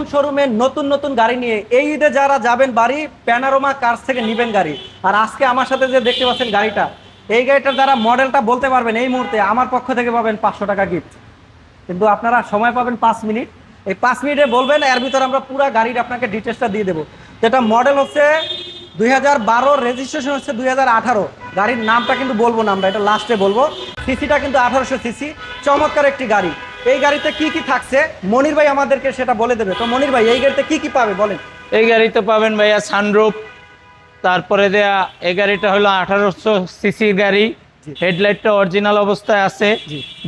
নতুন শোরুমে নতুন নতুন গাড়ি নিয়ে এই ঈদে যারা যাবেন বাড়ি প্যানারোমা কার্স থেকে নিবেন গাড়ি। আর আজকে আমার সাথে যে দেখতে পাচ্ছেন গাড়িটা, এই গাড়িটার যারা মডেলটা বলতে পারবেন এই মুহূর্তে, আমার পক্ষ থেকে পাবেন পাঁচশো টাকা গিফট কিন্তু আপনারা সময় পাবেন পাঁচ মিনিট। এই পাঁচ মিনিটে বলবেন, এর ভিতরে আমরা পুরো গাড়ির আপনাকে ডিটেলসটা দিয়ে দেবো। যেটা মডেল হচ্ছে দুই হাজার বারো রেজিস্ট্রেশন হচ্ছে দুই হাজার আঠারো। গাড়ির নামটা কিন্তু বলব না আমরা, এটা লাস্টে বলব। সিসিটা কিন্তু আঠারোশো সিসি চমৎকার একটি গাড়ি। এই গাড়িতে কি কি থাকছে? মনির ভাই আমাদেরকে সেটা বলে দেবে। তো মনির ভাই এই গাড়িতে কি কি পাবে বলেন? এই গাড়িতে পাবেন ভাইয়া সানরুপ তারপরে দেয়া এই গাড়িটা হলো আঠারোশো সিসির গাড়ি। হেডলাইটটা অরিজিনাল অবস্থায় আছে।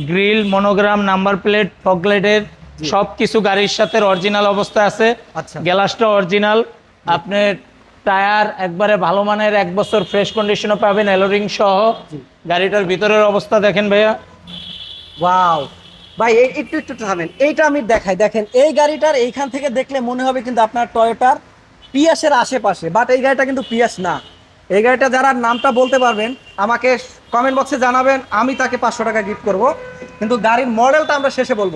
গ্রিল মনোগ্রাম নাম্বার প্লেট ফগলাইটের সব কিছু গাড়ির সাথে অরিজিনাল অবস্থায় আছে। আচ্ছা। গ্যালাসটা অরিজিনাল। আপনার টায়ার একবারে ভালো মানের এক বছর ফ্রেশ কন্ডিশনে পাবেন এলোরিং সহ। গাড়িটার ভিতরের অবস্থা দেখেন ভাইয়া। ওয়াও। ভাই একটু একটু থামেন। এইটা আমি দেখাই। দেখেন এই গাড়িটার এইখান থেকে দেখলে মনে হবে কিন্তু আপনার টয়োটার পিয়াসের আশেপাশে বাট এই গাড়িটা কিন্তু পিয়াস না। এই গাড়িটা যারা নামটা বলতে পারবেন আমাকে কমেন্ট বক্সে জানাবেন আমি তাকে পাঁচশো টাকা গিফট করব। কিন্তু গাড়ির মডেলটা আমরা শেষে বলব।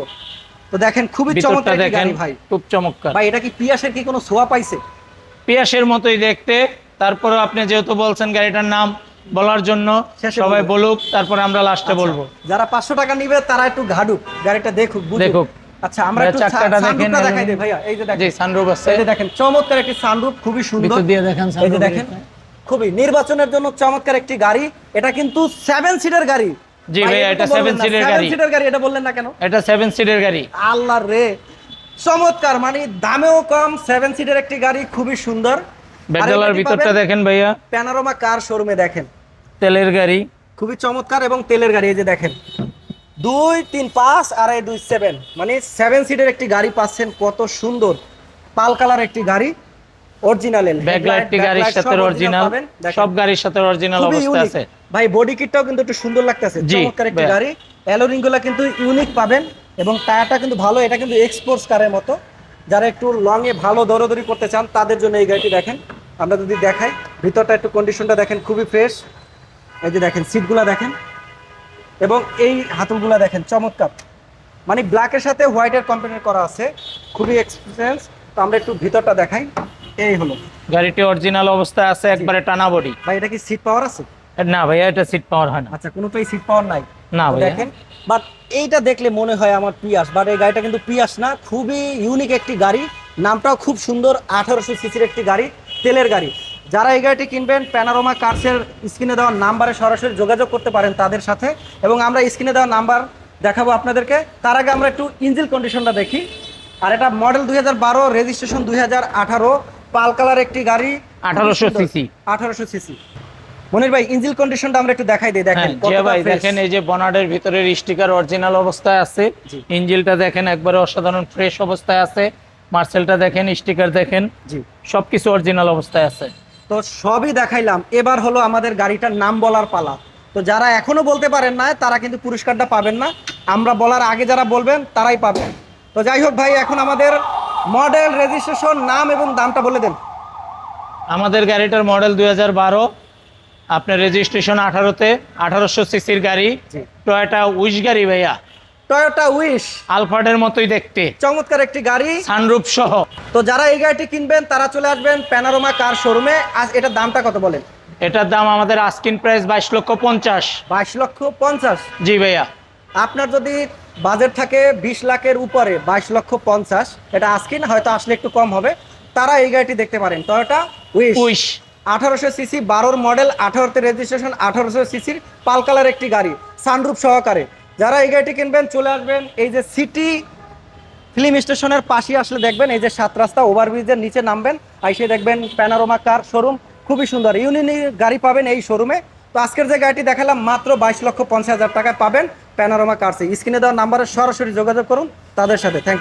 তো দেখেন খুবই চমৎকার গাড়ি ভাই। খুব চমৎকার। ভাই এটা কি পিয়াসের কি কোনো সোয়া পাইছে? পিয়াসের মতোই দেখতে। তারপরে আপনি যেহেতু বলছেন গাড়িটার নাম বলার জন্য সবাই বলুক তারপরে আমরা লাস্টে আচ্ছা, বলব। যারা পাঁচশো টাকা নিবে তারা একটু ঘাড়ুক গাড়িটা দেখুক দেখুক। আচ্ছা আমরা একটু চাক্কাটা দেখেন, দেখাই দিই ভাইয়া এই যে দেখেন। জি সানরুফ আছে। এই যে দেখেন চমৎকার একটি সানরুফ খুবই সুন্দর। ভিতর দিয়ে দেখেন এই যে দেখেন খুবই নির্বাচনের জন্য চমৎকার একটি গাড়ি। এটা কিন্তু সিটের গাড়ি। জি ভাইয়া, এটা গাড়ি। সিটের গাড়ি এটা বললেন না কেন? এটা সিটের গাড়ি। আল্লাহ রে চমৎকার মানে দামেও কম সেভেন সিটের একটি গাড়ি খুবই সুন্দর। ভিতরটা দেখেন ভাইয়া। প্যানারোমা কার শোরুমে দেখেন। তেলের গাড়ি। খুবই চমৎকার এবং তেলের গাড়ি এই যে দেখেন। দুই তিন পাঁচ আর এই দুই সেভেন মানে সেভেন সিটের একটি গাড়ি পাচ্ছেন কত সুন্দর। পাল কালার একটি গাড়ি অরিজিনাল ব্যাকলাইটটি গাড়ির সাথে অরিজিনাল সব গাড়ির সাথে অরিজিনাল অবস্থা আছে। ভাই বডি কিটটাও কিন্তু একটু সুন্দর লাগতেছে। চমৎকার একটি গাড়ি। অ্যালোরিংগুলা কিন্তু ইউনিক পাবেন এবং টায়ারটা কিন্তু ভালো। এটা কিন্তু এক্সপোর্টস কারের মতো। যারা একটু লং এ ভালো দৌড়দৌড়ি করতে চান তাদের জন্য এই গাড়িটি দেখেন। আমরা যদি দেখাই ভিতরটা একটু কন্ডিশনটা দেখেন খুবই ফ্রেশ এই যে দেখেন সিটগুলা দেখেন। এবং এই হাতুলগুলা দেখেন চমৎকার। মানে ব্ল্যাকের সাথে হোয়াইটের কম্বিনেট করা আছে খুবই এক্সপিরিয়েন্স তো আমরা একটু ভিতরটা দেখাই। এই হলো। গাড়িটি অরিজিনাল অবস্থায় আছে একবারে টানা বডি ভাই এটা কি সিট পাওয়ার আছে? না ভাইয়া এটা সিট পাওয়ার হয় না। আচ্ছা কোনোটাই সিট পাওয়ার নাই। না তো ভাইয়া। দেখেন বাট এইটা দেখলে মনে হয় আমার পিয়াস বাট এই গাড়িটা কিন্তু পিয়াস না খুবই ইউনিক একটি গাড়ি। নামটাও খুব সুন্দর আঠারোশো সিসির একটি গাড়ি তেলের গাড়ি। যারা এই গাড়িটি কিনবেন প্যানারোমা কার্সের স্ক্রিনে দেওয়া নাম্বারে সরাসরি যোগাযোগ করতে পারেন তাদের সাথে এবং আমরা স্ক্রিনে দেওয়া নাম্বার দেখাবো আপনাদেরকে। তার আগে আমরা একটু ইঞ্জিল কন্ডিশনটা দেখি। আর এটা মডেল দুই হাজার বারো রেজিস্ট্রেশন দুই হাজার আঠারো পাল কালার একটি গাড়ি। 1800 সিসি। আঠারোশো সিসি। মনির ভাই ইঞ্জিল কন্ডিশনটা আমরা একটু দেখাই দিই দেখেন হ্যাঁ, কতটা ভাই দেখেন এই যে বনার্ডের ভিতরের স্টিকার অরিজিনাল অবস্থায় আছে। জি। ইঞ্জিলটা দেখেন একবারে অসাধারণ ফ্রেশ অবস্থায় আছে। মার্সেলটা দেখেন স্টিকার দেখেন। জি। সবকিছু অরিজিনাল অবস্থায় আছে। তো সবই দেখাইলাম। এবার হলো আমাদের গাড়িটার নাম বলার পালা। তো যারা এখনও বলতে পারেন না তারা কিন্তু পুরস্কারটা পাবেন না। আমরা বলার আগে যারা বলবেন তারাই পাবেন। তো যাই হোক ভাই এখন আমাদের মডেল রেজিস্ট্রেশন নাম এবং দামটা বলে দেন। আমাদের গাড়িটার মডেল দুই হাজার বারো। আপনার রেজিস্ট্রেশন আঠারোতে আঠারোশো সিসির গাড়ি। টয়োটা উইশ গাড়ি ভাইয়া। টয়োটা উইশ আলফার্ডের মতোই দেখতে। চমৎকার একটি গাড়ি। সানরূপ সহ। তো যারা এই গাড়িটি কিনবেন তারা চলে আসবেন প্যানারোমা কার শোরুমে আজ এটার দামটা কত বলেন? এটার দাম আমাদের আস্কিন প্রাইস বাইশ লক্ষ পঞ্চাশ। বাইশ লক্ষ পঞ্চাশ। জি ভাইয়া। আপনার যদি বাজেট থাকে বিশ লাখের উপরে বাইশ লক্ষ পঞ্চাশ। এটা আজকিন হয়তো আসলে একটু কম হবে। তারা এই গাড়িটি দেখতে পারেন। টয়োটা উইশ উইশ আঠারোশো সিসি বারোর মডেল আঠারোতে রেজিস্ট্রেশন আঠারোশো সিসির পাল কালার একটি গাড়ি। সানরুফ সহকারে। যারা এই গাড়িটি কিনবেন, চলে আসবেন এই যে সিটি ফিল্ম স্টেশনের পাশে আসলে দেখবেন, এই যে সাত রাস্তা ওভারব্রিজের নিচে নামবেন, আইসে দেখবেন প্যানারোমা কার শোরুম খুবই সুন্দর। ইউনিনি গাড়ি পাবেন এই শোরুমে তো আজকের যে গাড়িটি দেখালাম, মাত্র বাইশ লক্ষ পঞ্চাশ হাজার টাকায় পাবেন প্যানারোমা কার্সে স্ক্রিনে দেওয়া নাম্বারে সরাসরি যোগাযোগ করুন, তাদের সাথে। থ্যাংক